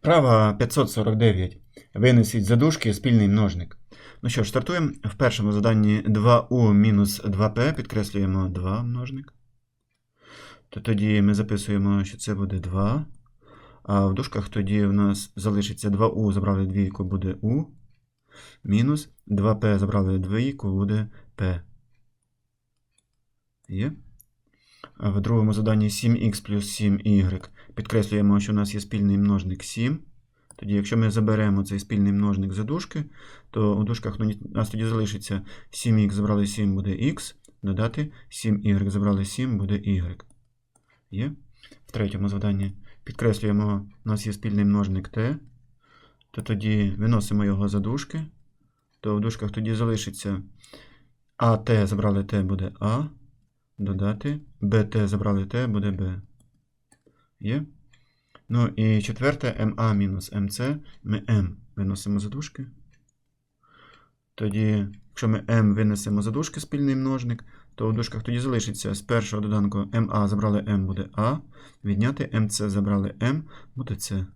Вправа 549. Винесіть за дужки спільний множник. Ну що ж, стартуємо. В першому заданні 2u мінус 2p, підкреслюємо 2 множник. То тоді ми записуємо, що це буде 2. А в дужках тоді в нас залишиться 2u, забрали двійку, буде u. Мінус 2p забрали двійку, буде p. Є. В другому заданні 7х плюс 7y. Підкреслюємо, що у нас є спільний множник 7. Тоді, якщо ми заберемо цей спільний множник за дужки, то у дужках ну, у нас тоді залишиться 7х забрали 7 буде х, додати 7y забрали 7 буде y. Є. В третьому заданні підкреслюємо, у нас є спільний множник t, то тоді виносимо його за дужки, то в дужках тоді залишиться АТ забрали t буде А, додати БТ забрали t буде Б. Є. Ну і четверте МА мінус МЦ. Ми М виносимо за дужки. Тоді, якщо ми М винесемо за дужки спільний множник, то у дужках тоді залишиться з першого доданку МА забрали М буде А. Відняти МЦ забрали М буде С.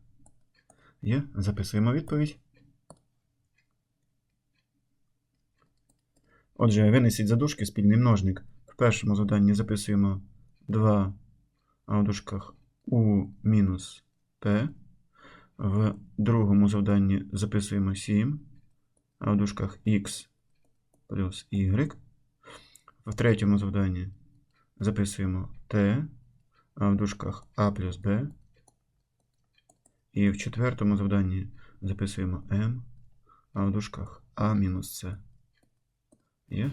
Є. Записуємо відповідь. Отже, винесіть за дужки спільний множник. В першому заданні записуємо 2, а в дужках у мінус П. В другому завданні записуємо 7, а в дужках Х плюс Y. В третьому завданні записуємо Т, а в дужках А плюс Б. І в четвертому завданні записуємо М, а в дужках А мінус С. Є?